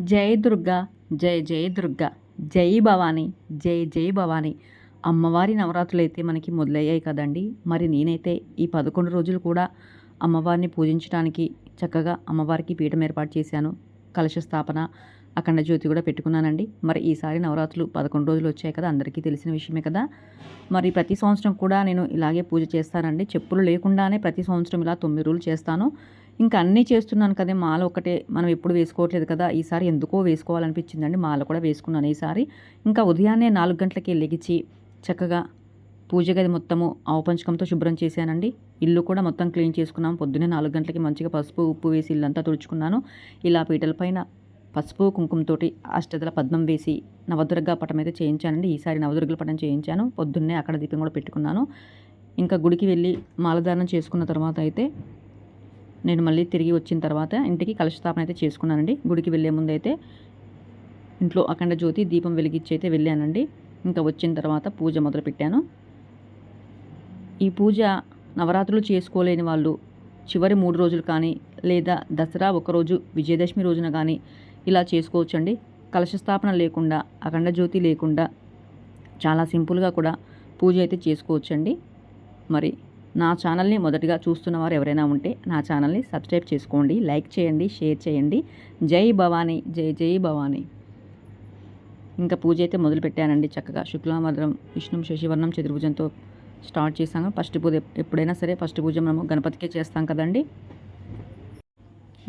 జై దుర్గా జై జై దుర్గా జై భవానీ జై జై భవానీ. అమ్మవారి నవరాత్రులు అయితే మనకి మొదలయ్యాయి కదండి. మరి నేనైతే ఈ పదకొండు రోజులు కూడా అమ్మవారిని పూజించడానికి చక్కగా అమ్మవారికి పీఠం ఏర్పాటు చేశాను. కలశ స్థాపన అఖండ జ్యోతి కూడా పెట్టుకున్నానండి. మరి ఈసారి నవరాత్రులు పదకొండు రోజులు వచ్చాయి కదా అందరికీ తెలిసిన విషయమే కదా. మరి ప్రతి సంవత్సరం కూడా నేను ఇలాగే పూజ చేస్తానండి. చెప్పులు లేకుండానే ప్రతి సంవత్సరం ఇలా తొమ్మిది రోజులు చేస్తాను. ఇంకా అన్నీ చేస్తున్నాను కదా. మాల ఒకటే మనం ఎప్పుడు వేసుకోవట్లేదు కదా. ఈసారి ఎందుకో వేసుకోవాలనిపించిందండి. మాల కూడా వేసుకున్నాను ఈసారి. ఇంకా ఉదయాన్నే నాలుగు గంటలకి లెగిచి చక్కగా పూజ గది మొత్తము ఆవుపంచకంతో శుభ్రం చేశానండి. ఇల్లు కూడా మొత్తం క్లీన్ చేసుకున్నాం పొద్దున్నే నాలుగు గంటలకి మంచిగా పసుపు ఉప్పు వేసి ఇల్లంతా తుడుచుకున్నాను. ఇలా పీటల పైన పసుపు కుంకుమతోటి అష్టదల పద్మం వేసి నవదుర్గా పటం అయితే చేయించానండి. ఈసారి నవదుర్గల పటం చేయించాను. పొద్దున్నే అక్కడ దీపం కూడా పెట్టుకున్నాను. ఇంకా గుడికి వెళ్ళి మాలధారణం చేసుకున్న తర్వాత అయితే నేను మళ్ళీ తిరిగి వచ్చిన తర్వాత ఇంటికి కలశస్థాపన అయితే చేసుకున్నానండి. గుడికి వెళ్ళే ముందు అయితే ఇంట్లో అఖండ జ్యోతి దీపం వెలిగించి అయితే వెళ్ళానండి. ఇంకా వచ్చిన తర్వాత పూజ మొదలుపెట్టాను. ఈ పూజ నవరాత్రులు చేసుకోలేని వాళ్ళు చివరి మూడు రోజులు కానీ లేదా దసరా ఒకరోజు విజయదశమి రోజున కానీ ఇలా చేసుకోవచ్చండి. కలశస్థాపన లేకుండా అఖండ జ్యోతి లేకుండా చాలా సింపుల్గా కూడా పూజ అయితే చేసుకోవచ్చండి. మరి నా ఛానల్ని మొదటిగా చూస్తున్న వారు ఎవరైనా ఉంటే నా ఛానల్ని సబ్స్క్రైబ్ చేసుకోండి లైక్ చేయండి షేర్ చేయండి. జై భవానీ జై జై భవానీ. ఇంకా పూజ అయితే మొదలుపెట్టానండి చక్కగా. శుక్లామద్రం విష్ణు శశివర్ణం చతుర్భుజంతో స్టార్ట్ చేశాను. ఫస్ట్ పూజ ఎప్పుడైనా సరే ఫస్ట్ పూజ మనము గణపతికే చేస్తాం కదండి.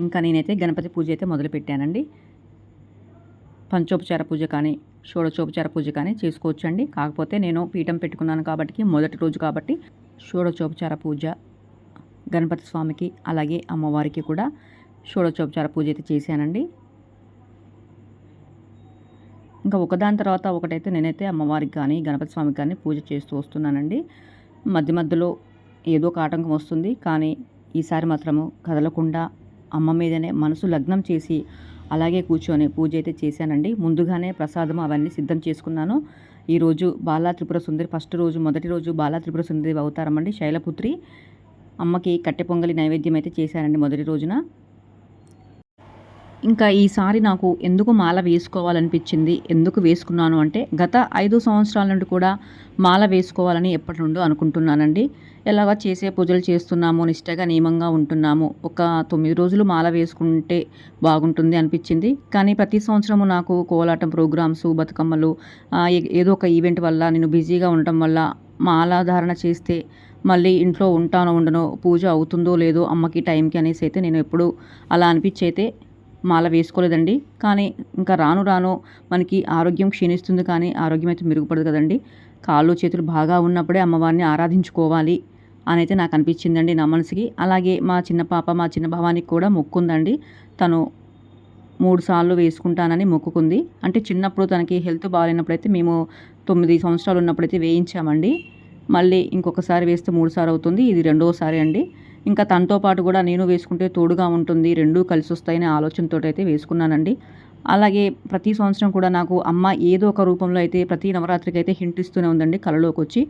ఇంకా నేనైతే గణపతి పూజ అయితే మొదలుపెట్టానండి. పంచోపచార పూజ కానీ షోడచోపచార పూజ కానీ చేసుకోవచ్చండి. కాకపోతే నేను పీఠం పెట్టుకున్నాను కాబట్టి మొదటి రోజు కాబట్టి షోడచోపచార పూజ గణపతి స్వామికి అలాగే అమ్మవారికి కూడా షోడచోపచార పూజ అయితే చేశానండి. ఇంకా ఒకదాని తర్వాత ఒకటైతే నేనైతే అమ్మవారికి కానీ గణపతి స్వామికి కానీ పూజ చేస్తూ వస్తున్నానండి. మధ్య మధ్యలో ఏదో ఒక ఆటంకం వస్తుంది. కానీ ఈసారి మాత్రము కదలకుండా అమ్మ మీదనే మనసు లగ్నం చేసి అలాగే కూర్చొని పూజ అయితే చేశానండి. ముందుగానే ప్రసాదం అవన్నీ సిద్ధం చేసుకున్నాను. ఈరోజు బాలా త్రిపుర సుందరి ఫస్ట్ రోజు మొదటి రోజు బాలా త్రిపుర సుందరి అవతారమండి శైలపుత్రి. అమ్మకి కట్టె పొంగలి నైవేద్యం అయితే చేశారండి మొదటి రోజున. ఇంకా ఈసారి నాకు ఎందుకు మాల వేసుకోవాలనిపించింది? ఎందుకు వేసుకున్నాను అంటే గత ఐదు సంవత్సరాల నుండి కూడా మాల వేసుకోవాలని ఎప్పటి నుండో అనుకుంటున్నానండి. ఎలాగ చేసే పూజలు చేస్తున్నాము నిష్టగా నియమంగా ఉంటున్నాము ఒక తొమ్మిది రోజులు మాల వేసుకుంటే బాగుంటుంది అనిపించింది. కానీ ప్రతి సంవత్సరము నాకు కోలాటం ప్రోగ్రామ్స్ బతుకమ్మలు ఏదో ఒక ఈవెంట్ వల్ల నేను బిజీగా ఉండటం వల్ల మాల ధారణ చేస్తే మళ్ళీ ఇంట్లో ఉంటానో ఉండనో పూజ అవుతుందో లేదో అమ్మకి టైంకి అనేసి అయితే నేను ఎప్పుడు అలా అనిపించైతే మాల వేసుకోలేదండి. కానీ ఇంకా రాను రాను మనకి ఆరోగ్యం క్షీణిస్తుంది కానీ ఆరోగ్యం అయితే మెరుగుపడదు కదండి. కాళ్ళు చేతులు బాగా ఉన్నప్పుడే అమ్మవారిని ఆరాధించుకోవాలి అని అయితే నాకు అనిపించిందండి నా మనసుకి. అలాగే మా చిన్న పాప మా చిన్న భావానికి కూడా మొక్కుందండి తను మూడు సార్లు వేసుకుంటానని మొక్కుకుంది. అంటే చిన్నప్పుడు తనకి హెల్త్ బాగాలేనప్పుడైతే మేము తొమ్మిది సంవత్సరాలు ఉన్నప్పుడైతే వేయించామండి. మళ్ళీ ఇంకొకసారి వేస్తే మూడు సార్లు అవుతుంది. ఇది రెండోసారి అండి. ఇంకా తనతో పాటు కూడా నేను వేసుకుంటే తోడుగా ఉంటుంది రెండూ కలిసి వస్తాయనే ఆలోచనతో అయితే వేసుకున్నానండి. అలాగే ప్రతి సంవత్సరం కూడా నాకు అమ్మ ఏదో ఒక రూపంలో అయితే ప్రతి నవరాత్రికి అయితే హింట్ ఇస్తూనే ఉందండి కళలోకి వచ్చి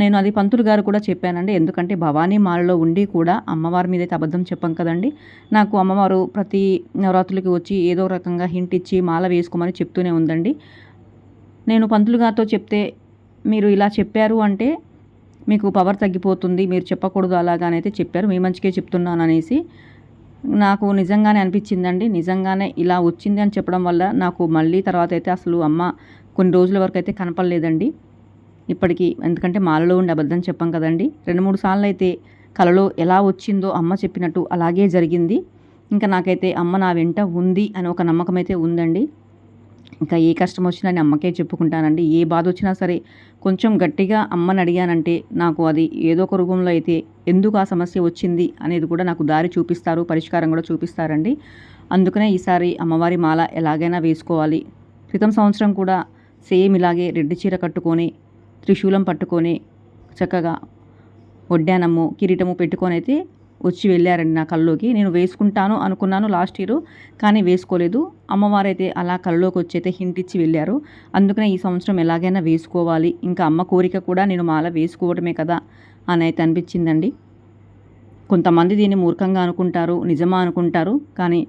నేను అది పంతులు గారు కూడా చెప్పానండి ఎందుకంటే భవానీ మాలలో ఉండి కూడా అమ్మవారి మీద అయితే అబద్ధం చెప్పాం కదండి. నాకు అమ్మవారు ప్రతి నవరాత్రులకి వచ్చి ఏదో రకంగా హింట్ ఇచ్చి మాల వేసుకోమని చెప్తూనే ఉందండి. నేను పంతులు గారితో చెప్తే మీరు ఇలా చెప్పారు అంటే మీకు పవర్ తగ్గిపోతుంది మీరు చెప్పకూడదు అలాగానైతే చెప్పారు. మీ మంచికే చెప్తున్నాను అనేసి నాకు నిజంగానే అనిపించిందండి. నిజంగానే ఇలా వచ్చింది అని చెప్పడం వల్ల నాకు మళ్ళీ తర్వాత అయితే అసలు అమ్మ కొన్ని రోజుల వరకు అయితే కనపడలేదండి. ఇప్పటికీ ఎందుకంటే మాలలో ఉండి అబద్ధం చెప్పాం కదండి. రెండు మూడు సార్లు అయితే కలలో ఎలా వచ్చిందో అమ్మ చెప్పినట్టు అలాగే జరిగింది. ఇంకా నాకైతే అమ్మ నా వెంట ఉంది అని ఒక నమ్మకం అయితే ఉందండి. ఇంకా ఏ కష్టం వచ్చినా నేను అమ్మకే చెప్పుకుంటానండి. ఏ బాధ వచ్చినా సరే కొంచెం గట్టిగా అమ్మని అడిగానంటే నాకు అది ఏదో ఒక రూపంలో అయితే ఎందుకు ఆ సమస్య వచ్చింది అనేది కూడా నాకు దారి చూపిస్తారు పరిష్కారం కూడా చూపిస్తారండి. అందుకనే ఈసారి అమ్మవారి మాల ఎలాగైనా వేసుకోవాలి. క్రితం సంవత్సరం కూడా సేమ్ ఇలాగే రెడ్డి చీర కట్టుకొని త్రిశూలం పట్టుకొని చక్కగా వడ్డానము కిరీటము పెట్టుకొని అయితే వచ్చి వెళ్ళారండి నా కళ్ళలోకి నేను వేసుకుంటాను అనుకున్నాను లాస్ట్ ఇయర్ కానీ వేసుకోలేదు. అమ్మవారైతే అలా కళ్ళలోకి వచ్చి అయితే హింట్ ఇచ్చి వెళ్ళారు. అందుకనే ఈ సంవత్సరం ఎలాగైనా వేసుకోవాలి. ఇంకా అమ్మ కోరిక కూడా నేను మాల వేసుకోవడమే కదా అని అయితే అనిపించిందండి. కొంతమంది దీన్ని మూర్ఖంగా అనుకుంటారు నిజమా అనుకుంటారు కానీ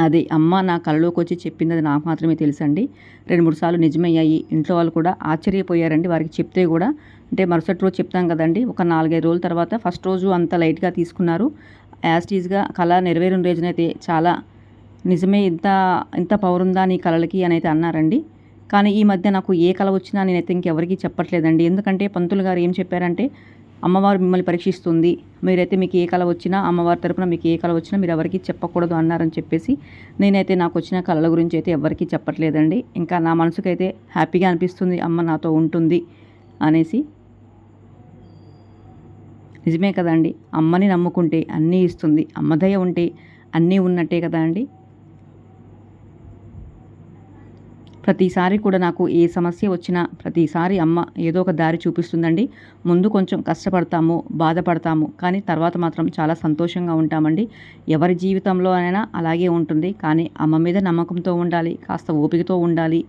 అది అమ్మ నా కళ్ళలోకి వచ్చి చెప్పింది అది నాకు మాత్రమే తెలుసండి. రెండు మూడు సార్లు నిజమయ్యాయి. ఇంట్లో వాళ్ళు కూడా ఆశ్చర్యపోయారండి. వారికి చెప్తే కూడా అంటే మరుసటి రోజు చెప్తాం కదండి ఒక నాలుగైదు రోజుల తర్వాత ఫస్ట్ రోజు అంత లైట్గా తీసుకున్నారు. యాస్టీజ్గా కళ నెరవేరిన రోజునైతే చాలా నిజమే ఇంత ఇంత పవర్ ఉందా నీ కళలకి అని అయితే అన్నారండి. కానీ ఈ మధ్య నాకు ఏ కళ వచ్చినా నేనైతే ఇంకెవరికి చెప్పట్లేదండి. ఎందుకంటే పంతులు గారు ఏం చెప్పారంటే అమ్మవారు మిమ్మల్ని పరీక్షిస్తుంది. మీరైతే మీకు ఏ కళ వచ్చినా అమ్మవారి తరపున మీకు ఏ కళ వచ్చినా మీరు ఎవరికి చెప్పకూడదు అన్నారని చెప్పేసి నేనైతే నాకు వచ్చిన కళల గురించి అయితే ఎవరికీ చెప్పట్లేదండి. ఇంకా నా మనసుకైతే హ్యాపీగా అనిపిస్తుంది అమ్మ నాతో ఉంటుంది అనేసి నిజమే కదండి అమ్మని నమ్ముకుంటే అన్నీ ఇస్తుంది. అమ్మదయ ఉంటే అన్నీ ఉన్నట్టే కదా అండి? ప్రతిసారి కూడా నాకు ఏ సమస్య వచ్చినా ప్రతిసారి అమ్మ ఏదో ఒక దారి చూపిస్తుందండి. ముందు కొంచెం కష్టపడతాము బాధపడతాము కానీ తర్వాత మాత్రం చాలా సంతోషంగా ఉంటామండి. ఎవరి జీవితంలో అయినా అలాగే ఉంటుంది. కానీ అమ్మ మీద నమ్మకంతో ఉండాలి కాస్త ఓపికతో ఉండాలి.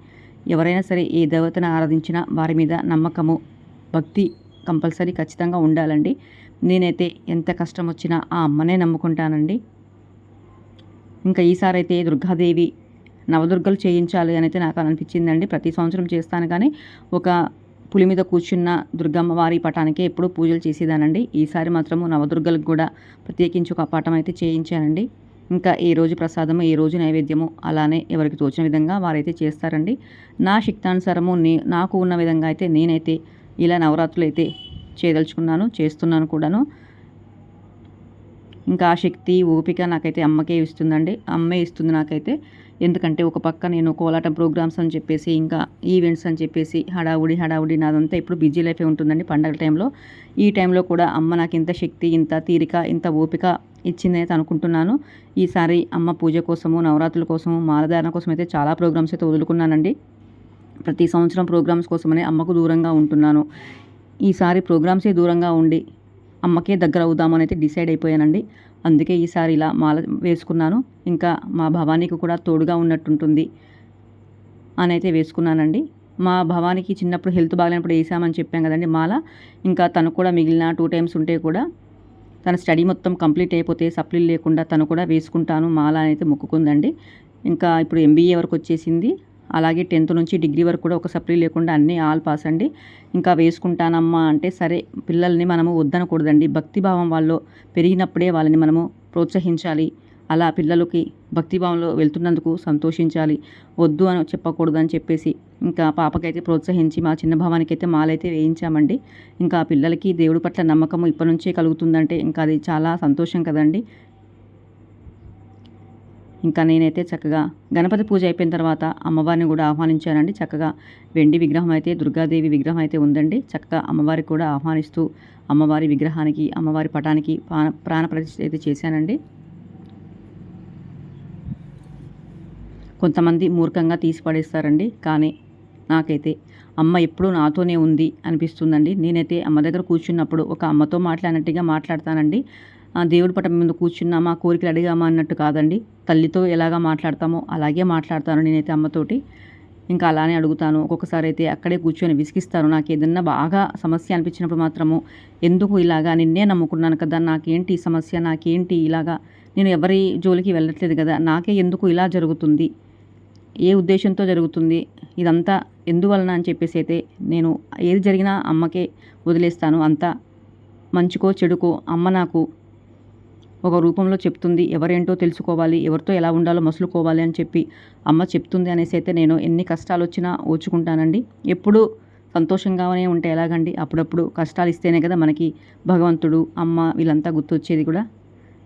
ఎవరైనా సరే ఏ దేవతను ఆరాధించినా వారి మీద నమ్మకము భక్తి కంపల్సరీ ఖచ్చితంగా ఉండాలండి. నేనైతే ఎంత కష్టం వచ్చినా ఆ అమ్మనే నమ్ముకుంటానండి. ఇంకా ఈసారి అయితే దుర్గాదేవి నవదుర్గలు చేయించాలి అని అయితే నాకు అనిపించిందండి. ప్రతి సంవత్సరం చేస్తాను కానీ ఒక పులి మీద కూర్చున్న దుర్గమ్మ వారి పటానికే ఎప్పుడూ పూజలు చేసేదానండి. ఈసారి మాత్రము నవదుర్గలకు కూడా ప్రత్యేకించి ఒక పటం అయితే చేయించానండి. ఇంకా ఏ రోజు ప్రసాదము ఏ రోజు నైవేద్యము అలానే ఎవరికి తోచిన విధంగా వారైతే చేస్తారండి. నా శక్తానుసారము నే నాకు ఉన్న విధంగా అయితే నేనైతే ఇలా నవరాత్రులు అయితే చేయదలుచుకున్నాను చేస్తున్నాను కూడాను. ఇంకా ఆ శక్తి ఓపిక నాకైతే అమ్మకే ఇస్తుందండి. అమ్మే ఇస్తుంది నాకైతే. ఎందుకంటే ఒక పక్క నేను కోలాటం ప్రోగ్రామ్స్ అని చెప్పేసి ఇంకా ఈవెంట్స్ అని చెప్పేసి హడావుడి హడావుడి నాదంతా ఇప్పుడు బిజీ లైఫే ఉంటుందండి పండగల టైంలో. ఈ టైంలో కూడా అమ్మ నాకు ఇంత శక్తి ఇంత తీరిక ఇంత ఓపిక ఇచ్చిందని అనుకుంటున్నాను. ఈసారి అమ్మ పూజ కోసము నవరాత్రుల కోసము మాలధారణ కోసం అయితే చాలా ప్రోగ్రామ్స్ అయితే వదులుకున్నానండి. ప్రతి సంవత్సరం ప్రోగ్రామ్స్ కోసమనే అమ్మకు దూరంగా ఉంటున్నాను. ఈసారి ప్రోగ్రామ్సే దూరంగా ఉండి అమ్మకే దగ్గర అవుదామని అయితే డిసైడ్ అయిపోయానండి. అందుకే ఈసారి ఇలా మాల వేసుకున్నాను. ఇంకా మా భవానీకి కూడా తోడుగా ఉన్నట్టుంటుంది అని అయితే వేసుకున్నానండి. మా భవానికి చిన్నప్పుడు హెల్త్ బాగాలేనప్పుడు వేసామని చెప్పాం కదండి మాల. ఇంకా తను కూడా మిగిలిన టూ టైమ్స్ ఉంటే కూడా తన స్టడీ మొత్తం కంప్లీట్ అయిపోతే సప్లీలు లేకుండా తను కూడా వేసుకుంటాను మాల అయితే మొక్కుకుందండి. ఇంకా ఇప్పుడు ఎంబీఏ వరకు వచ్చేసింది. అలాగే టెన్త్ నుంచి డిగ్రీ వరకు కూడా ఒక సప్లీ లేకుండా అన్నీ ఆల్ పాస్ అండి. ఇంకా వేసుకుంటానమ్మా అంటే సరే పిల్లల్ని మనము వద్దనకూడదండి. భక్తిభావం వాళ్ళు పెరిగినప్పుడే వాళ్ళని మనము ప్రోత్సహించాలి. అలా పిల్లలకి భక్తిభావంలో వెళ్తున్నందుకు సంతోషించాలి. వద్దు అని చెప్పకూడదు అని చెప్పేసి ఇంకా పాపకైతే ప్రోత్సహించి మా చిన్న భావానికి అయితే మాలైతే వేయించామండి. ఇంకా పిల్లలకి దేవుడి పట్ల నమ్మకం ఇప్పటి నుంచే కలుగుతుందంటే ఇంకా అది చాలా సంతోషం కదండి. ఇంకా నేనైతే చక్కగా గణపతి పూజ అయిపోయిన తర్వాత అమ్మవారిని కూడా ఆహ్వానించానండి చక్కగా. వెండి విగ్రహం అయితే దుర్గాదేవి విగ్రహం అయితే ఉందండి. చక్కగా అమ్మవారికి కూడా ఆహ్వానిస్తూ అమ్మవారి విగ్రహానికి అమ్మవారి పటానికి ప్రాణ ప్రాణ ప్రతిష్ఠ అయితే చేశానండి. కొంతమంది మూర్ఖంగా తీసి పడేస్తారండి. కానీ నాకైతే అమ్మ ఎప్పుడూ నాతోనే ఉంది అనిపిస్తుందండి. నేనైతే అమ్మ దగ్గర కూర్చున్నప్పుడు ఒక అమ్మతో మాట్లాడినట్టుగా మాట్లాడతానండి. దేవుడి పట్టం ముందు కూర్చున్నామా కోరికలు అడిగామా అన్నట్టు కాదండి. తల్లితో ఎలాగా మాట్లాడతామో అలాగే మాట్లాడతాను నేనైతే అమ్మతోటి. ఇంకా అలానే అడుగుతాను. ఒక్కొక్కసారి అయితే అక్కడే కూర్చొని విసిగిస్తాను. నాకు ఏదన్నా బాగా సమస్య అనిపించినప్పుడు మాత్రము ఎందుకు ఇలాగా నిన్నే నమ్ముకున్నాను కదా నాకేంటి సమస్య నాకేంటి ఇలాగా? నేను ఎవరి జోలికి వెళ్ళట్లేదు కదా నాకే ఎందుకు ఇలా జరుగుతుంది? ఏ ఉద్దేశంతో జరుగుతుంది? ఇదంతా ఎందువలన అని చెప్పేసి అయితే నేను ఏది జరిగినా అమ్మకే వదిలేస్తాను. అంతా మంచికో చెడుకో అమ్మ నాకు ఒక రూపంలో చెప్తుంది. ఎవరేంటో తెలుసుకోవాలి. ఎవరితో ఎలా ఉండాలో మసులుకోవాలి అని చెప్పి అమ్మ చెప్తుంది అనేసి అయితే నేను ఎన్ని కష్టాలు వచ్చినా ఓచుకుంటానండి. ఎప్పుడు సంతోషంగానే ఉంటే ఎలాగండి? అప్పుడప్పుడు కష్టాలు ఇస్తేనే కదా మనకి భగవంతుడు అమ్మ వీళ్ళంతా గుర్తొచ్చేది కూడా.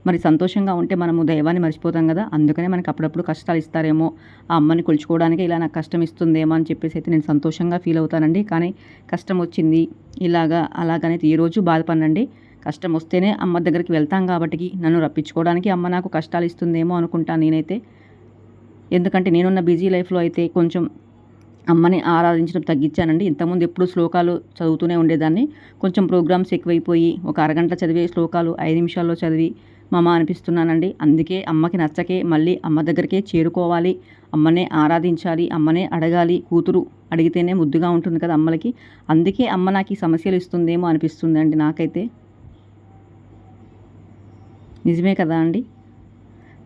మరి సంతోషంగా ఉంటే మనము దైవాన్ని మర్చిపోతాం కదా. అందుకనే మనకి అప్పుడప్పుడు కష్టాలు ఇస్తారేమో. ఆ అమ్మని కొలుచుకోవడానికి ఇలా నాకు కష్టం ఇస్తుందేమో అని చెప్పేసి అయితే నేను సంతోషంగా ఫీల్ అవుతానండి. కానీ కష్టం వచ్చింది ఇలాగా అలాగనేది ఈ రోజు బాధపడినండి. కష్టం వస్తేనే అమ్మ దగ్గరికి వెళ్తాం కాబట్టి నన్ను రప్పించుకోవడానికి అమ్మ నాకు కష్టాలు ఇస్తుందేమో అనుకుంటాను నేనైతే. ఎందుకంటే నేనున్న బిజీ లైఫ్లో అయితే కొంచెం అమ్మని ఆరాధించడం తగ్గించానండి. ఇంతకుముందు ఎప్పుడు శ్లోకాలు చదువుతూనే ఉండేదాన్ని. కొంచెం ప్రోగ్రామ్స్ ఎక్కువైపోయి ఒక అరగంట చదివే శ్లోకాలు ఐదు నిమిషాల్లో చదివి మమ అనిపిస్తున్నానండి. అందుకే అమ్మకి నచ్చకే మళ్ళీ అమ్మ దగ్గరికే చేరుకోవాలి. అమ్మనే ఆరాధించాలి అమ్మనే అడగాలి. కూతురు అడిగితేనే ముద్దుగా ఉంటుంది కదా అమ్మలకి. అందుకే అమ్మ నాకు ఈ సమస్యలు ఇస్తుందేమో అనిపిస్తుంది అండి నాకైతే. నిజమే కదా అండి?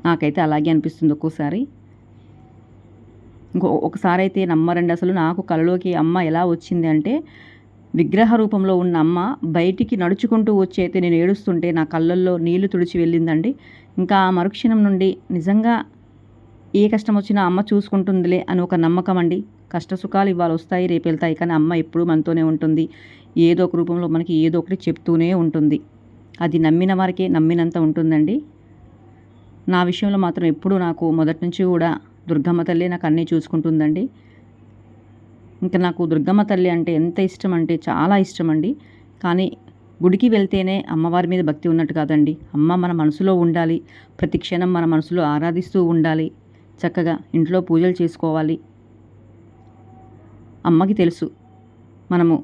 నాకైతే అలాగే అనిపిస్తుంది ఒక్కోసారి. ఇంకో ఒకసారి అయితే నమ్మరండి అసలు నాకు కలలోకి అమ్మ ఎలా వచ్చింది అంటే విగ్రహ రూపంలో ఉన్న అమ్మ బయటికి నడుచుకుంటూ వచ్చి అయితే నేను ఏడుస్తుంటే నా కళ్ళల్లో నీళ్ళు తుడిచి వెళ్ళిందండి. ఇంకా ఆ మరుక్షణం నుండి నిజంగా ఏ కష్టం వచ్చినా అమ్మ చూసుకుంటుందిలే అని ఒక నమ్మకం అండి. కష్ట సుఖాలు ఇవాళ వస్తాయి రేపు వెళ్తాయి కానీ అమ్మ ఎప్పుడూ మనతోనే ఉంటుంది. ఏదో ఒక రూపంలో మనకి ఏదో ఒకటి చెప్తూనే ఉంటుంది. అది నమ్మిన వారికే నమ్మినంత ఉంటుందండి. నా విషయంలో మాత్రం ఎప్పుడూ నాకు మొదటి నుంచి కూడా దుర్గమ్మ తల్లి నాకు అన్నీ చూసుకుంటుందండి. ఇంకా నాకు దుర్గమ్మ తల్లి అంటే ఎంత ఇష్టం అంటే చాలా ఇష్టం అండి కానీ గుడికి వెళ్తేనే అమ్మవారి మీద భక్తి ఉన్నట్టు కాదండి. అమ్మ మన మనసులో ఉండాలి. ప్రతి క్షణం మన మనసులో ఆరాధిస్తూ ఉండాలి. చక్కగా ఇంట్లో పూజలు చేసుకోవాలి. అమ్మకి తెలుసు. మనము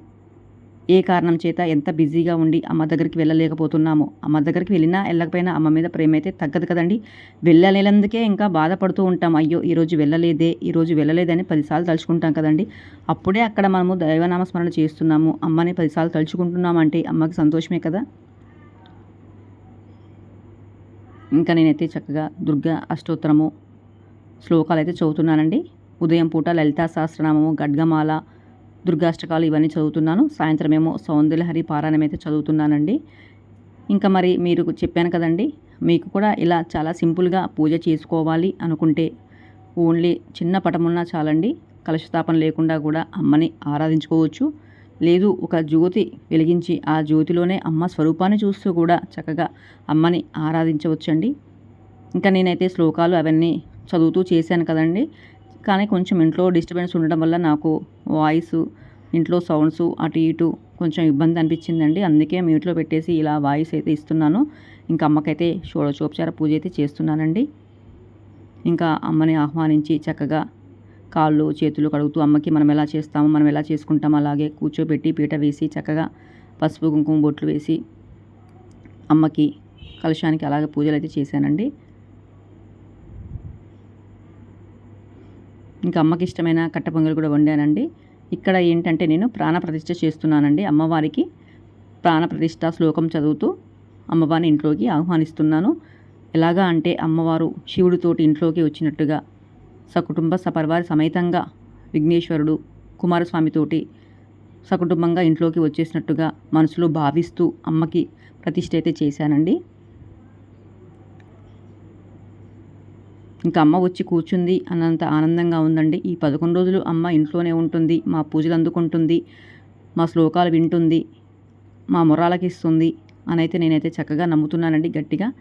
ఏ కారణం చేత ఎంత బిజీగా ఉండి అమ్మ దగ్గరికి వెళ్ళలేకపోతున్నామో? అమ్మ దగ్గరికి వెళ్ళినా వెళ్ళకపోయినా అమ్మ మీద ప్రేమ అయితే తగ్గదు కదండి. వెళ్ళలేనందుకే ఇంకా బాధపడుతూ ఉంటాం. అయ్యో ఈరోజు వెళ్ళలేదే ఈరోజు వెళ్ళలేదని పదిసార్లు తలుచుకుంటాం కదండి. అప్పుడే అక్కడ మనము దైవనామస్మరణ చేస్తున్నాము. అమ్మని పదిసార్లు తలుచుకుంటున్నామంటే అమ్మకి సంతోషమే కదా? ఇంకా నేనైతే చక్కగా దుర్గా అష్టోత్తరము శ్లోకాలు అయితే చదువుతున్నానండి. ఉదయం పూట లలితా సహస్రనామము గడ్గమాల దుర్గాష్టకాలు ఇవన్నీ చదువుతున్నాను. సాయంత్రం ఏమో సౌందర్యహరి పారాయణం అయితే చదువుతున్నానండి. ఇంకా మరి మీరు చెప్పాను కదండి మీకు కూడా ఇలా చాలా సింపుల్గా పూజ చేసుకోవాలి అనుకుంటే ఓన్లీ చిన్న పటమున్నా చాలండి. కలశతాపన లేకుండా కూడా అమ్మని ఆరాధించుకోవచ్చు. లేదు ఒక జ్యోతి వెలిగించి ఆ జ్యోతిలోనే అమ్మ స్వరూపాన్ని చూస్తూ కూడా చక్కగా అమ్మని ఆరాధించవచ్చండి. ఇంకా నేనైతే శ్లోకాలు అవన్నీ చదువుతూ చేశాను కదండి. కానీ కొంచెం ఇంట్లో డిస్టర్బెన్స్ ఉండడం వల్ల నాకు వాయిస్ ఇంట్లో సౌండ్స్ అటు ఇటు కొంచెం ఇబ్బంది అనిపించిందండి. అందుకే మ్యూట్లో పెట్టేసి ఇలా వాయిస్ అయితే ఇస్తున్నాను. ఇంకా అమ్మకైతే షోడచోపచార పూజ అయితే చేస్తున్నానండి. ఇంకా అమ్మని ఆహ్వానించి చక్కగా కాళ్ళు చేతులు కడుగుతూ అమ్మకి మనం ఎలా చేస్తామో మనం ఎలా చేసుకుంటామో అలాగే కూర్చోబెట్టి పీట వేసి చక్కగా పసుపు కుంకుమ బొట్లు వేసి అమ్మకి కలుషానికి అలాగే పూజలు అయితే చేశానండి. ఇంకా అమ్మకి ఇష్టమైన కట్ట పొంగలు కూడా వండానండి. ఇక్కడ ఏంటంటే నేను ప్రాణప్రతిష్ఠ చేస్తున్నానండి. అమ్మవారికి ప్రాణప్రతిష్ఠ శ్లోకం చదువుతూ అమ్మవారిని ఇంట్లోకి ఆహ్వానిస్తున్నాను. ఎలాగా అంటే అమ్మవారు శివుడితోటి ఇంట్లోకి వచ్చినట్టుగా సకుటుంబ సపరివారి సమేతంగా విఘ్నేశ్వరుడు కుమారస్వామితోటి సకుటుంబంగా ఇంట్లోకి వచ్చేసినట్టుగా మనసులో భావిస్తూ అమ్మకి ప్రతిష్ఠ అయితే చేశానండి. ఇంకా అమ్మ వచ్చి కూర్చుంది. అన్నంత ఆనందంగా ఉందండి. ఈ పదకొండు రోజులు అమ్మ ఇంట్లోనే ఉంటుంది. మా పూజలు అందుకుంటుంది. మా శ్లోకాలు వింటుంది. మా మొరాలకి ఇస్తుంది. అని అయితే నేనైతే చక్కగా నమ్ముతున్నానండి గట్టిగా.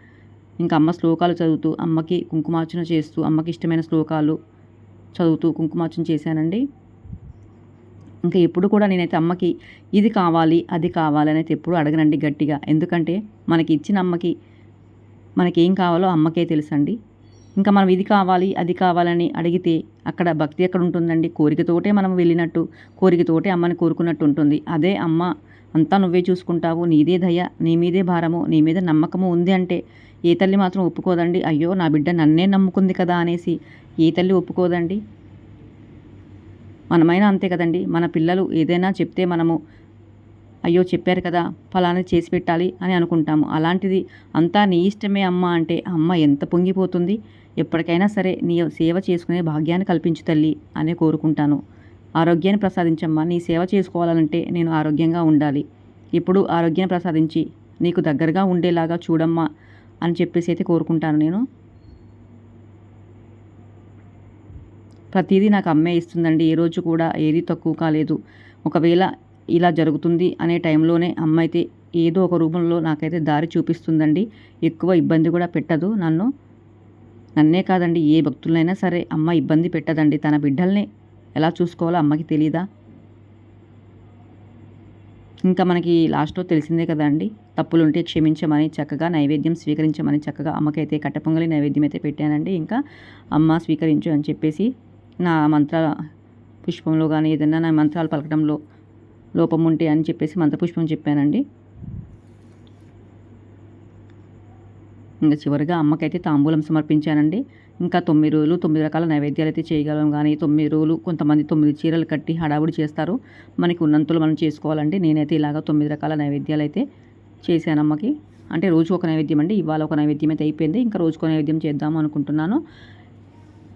ఇంకా అమ్మ శ్లోకాలు చదువుతూ అమ్మకి కుంకుమార్చన చేస్తూ అమ్మకి ఇష్టమైన శ్లోకాలు చదువుతూ కుంకుమార్చన చేశానండి. ఇంకా ఎప్పుడు కూడా నేనైతే అమ్మకి ఇది కావాలి అది కావాలి అనేది ఎప్పుడు అడగనండి గట్టిగా. ఎందుకంటే మనకి ఇచ్చిన అమ్మకి మనకేం కావాలో అమ్మకే తెలుసండి. ఇంకా మనం ఇది కావాలి అది కావాలని అడిగితే అక్కడ భక్తి ఎక్కడ ఉంటుందండి కోరికతోటే మనం వెళ్ళినట్టు కోరికతోటే అమ్మని కోరుకున్నట్టు ఉంటుంది. అదే అమ్మ అంతా నువ్వే చూసుకుంటావు నీదే దయ నీ మీదే భారము నీ మీద నమ్మకము ఉంది అంటే ఏ తల్లి మాత్రం ఒప్పుకోదండి? అయ్యో నా బిడ్డ నన్నే నమ్ముకుంది కదా అనేసి ఏ తల్లి ఒప్పుకోదండి? మనమైనా అంతే కదండి. మన పిల్లలు ఏదైనా చెప్తే మనము అయ్యో చెప్పారు కదా ఫలానా చేసి పెట్టాలి అని అనుకుంటాము. అలాంటిది అంతా నీ ఇష్టమే అమ్మ అంటే అమ్మ ఎంత పొంగిపోతుంది? ఎప్పటికైనా సరే నీ సేవ చేసుకునే భాగ్యాన్ని కల్పించు తల్లి అనే కోరుకుంటాను. ఆరోగ్యాన్ని ప్రసాదించమ్మా. నీ సేవ చేసుకోవాలంటే నేను ఆరోగ్యంగా ఉండాలి. ఇప్పుడు ఆరోగ్యాన్ని ప్రసాదించి నీకు దగ్గరగా ఉండేలాగా చూడమ్మా అని చెప్పేసి అయితే కోరుకుంటాను నేను. ప్రతిదీ నాకు అమ్మే ఇస్తుందండి. ఏ రోజు కూడా ఏది తక్కువ కాలేదు. ఒకవేళ ఇలా జరుగుతుంది అనే టైంలోనే అమ్మ అయితే ఏదో ఒక రూపంలో నాకైతే దారి చూపిస్తుందండి. ఎక్కువ ఇబ్బంది కూడా పెట్టదు నన్ను. నన్నే కాదండి ఏ భక్తులైనా సరే అమ్మ ఇబ్బంది పెట్టదండి. తన బిడ్డల్ని ఎలా చూసుకోవాలో అమ్మకి తెలీదా? ఇంకా మనకి లాస్ట్లో తెలిసిందే కదండి తప్పులుంటే క్షమించమని చక్కగా నైవేద్యం స్వీకరించమని చక్కగా అమ్మకైతే కట్టపొంగలి నైవేద్యం అయితే పెట్టానండి. ఇంకా అమ్మ స్వీకరించు అని చెప్పేసి నా మంత్రాల పుష్పంలో కానీ ఏదైనా నా మంత్రాలు పలకడంలో లోపం ఉంటే అని చెప్పేసి మంత్రపుష్పం చెప్పానండి. ఇంకా చివరిగా అమ్మకైతే తాంబూలం సమర్పించానండి. ఇంకా తొమ్మిది రోజులు తొమ్మిది రకాల నైవేద్యాలు అయితే చేయగలం కానీ తొమ్మిది రోజులు కొంతమంది తొమ్మిది చీరలు కట్టి హడావుడి చేస్తారు. మనకి ఉన్నంతలో మనం చేసుకోవాలండి నేనైతే ఇలాగ తొమ్మిది రకాల నైవేద్యాలు అయితే చేశాను అమ్మకి అంటే రోజు ఒక నైవేద్యం అండి. ఇవాళ ఒక నైవేద్యం అయితే అయిపోయింది. ఇంకా రోజుకు నైవేద్యం చేద్దాం అనుకుంటున్నాను.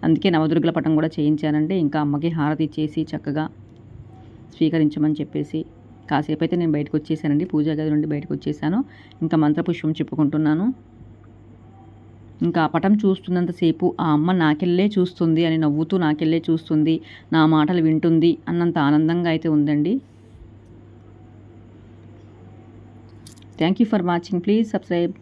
అందుకే నవదుర్గల పటం కూడా చేయించానండి. ఇంకా అమ్మకి హారతి ఇచ్చేసి చక్కగా స్వీకరించమని చెప్పేసి కాసేపు అయితే నేను బయటకు వచ్చేసానండి. పూజా గది నుండి బయటకు వచ్చేసాను. ఇంకా మంత్రపుష్పం చెప్పుకుంటున్నాను. ఇంకా ఆ పటం చూస్తున్నంతసేపు ఆ అమ్మ నాకెళ్ళే చూస్తుంది అని నవ్వుతూ నాకెళ్ళే చూస్తుంది. నా మాటలు వింటుంది అన్నంత ఆనందంగా అయితే ఉందండి. Thank you for watching please subscribe